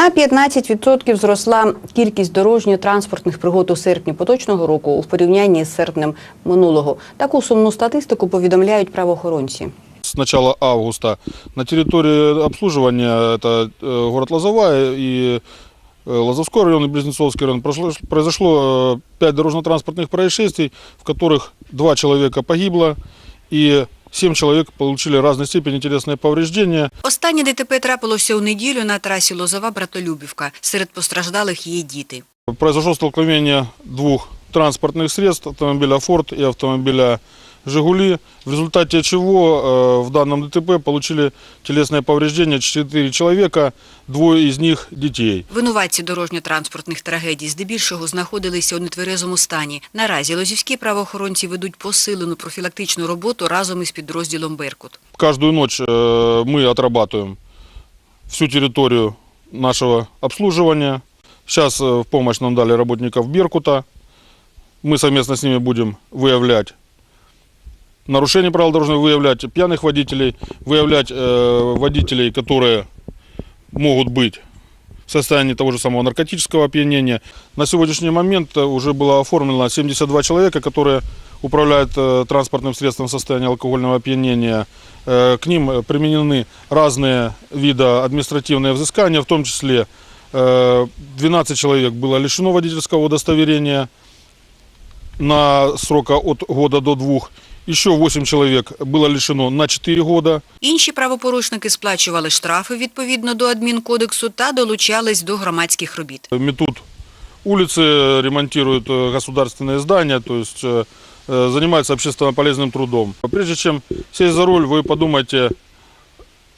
На 15% зросла кількість дорожньо-транспортних пригод у серпні поточного року у порівнянні з серпнем минулого. Таку сумну статистику повідомляють правоохоронці. С начала августа на территории обслуживания, это э, город Лозовая и э, Лозовской район и Близнецовский район, прошло- произошло 5 дорожно-транспортных происшествий, в которых 2 человека погибло и 7 чоловік отримали різні степені телесные повреждення. Останнє ДТП трапилося у неділю на трасі Лозова-Братолюбівка. Серед постраждалих є діти. Произошло столкновення двох транспортних средств, автомобіля «Форд» і автомобиля «Жигули», в результате чего э, в данном ДТП получили телесные повреждения 4 человека, двое из них детей. Винуватці дорожньо-транспортних трагедій здебільшого знаходилися у нетверезому стані. Наразі лозівські правоохоронці ведуть посилену профілактичну роботу разом із підрозділом «Беркут». Каждую ночь э, мы отрабатываем всю территорию нашего обслуживания. Сейчас э, в помощь нам дали работников Беркута. Мы совместно с ними будем выявлять Нарушения правил дорожного, выявлять пьяных водителей, выявлять э, водителей, которые могут быть в состоянии того же самого наркотического опьянения. На сегодняшний момент э, уже было оформлено 72 человека, которые управляют э, транспортным средством в состоянии алкогольного опьянения. Э, К ним э, применены разные виды административные взыскания, в том числе э, 12 человек было лишено водительского удостоверения на срока от года до двух. Еще 8 человек было лишено на 4 года. Інші правопорушники сплачували штрафи відповідно до адмінкодексу та долучались до громадських робіт. метут улицы, ремонтируют э, государственные здания, то есть э, э, занимаются общественно полезным трудом. Прежде чем сесть за руль, вы подумайте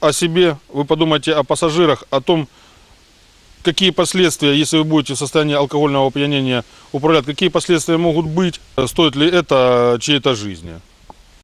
о себе, вы подумайте о пассажирах, о том, какие последствия, если вы будете в состоянии алкогольного опьянения управлять, какие последствия могут быть, э, стоит ли это чьей-то жизни.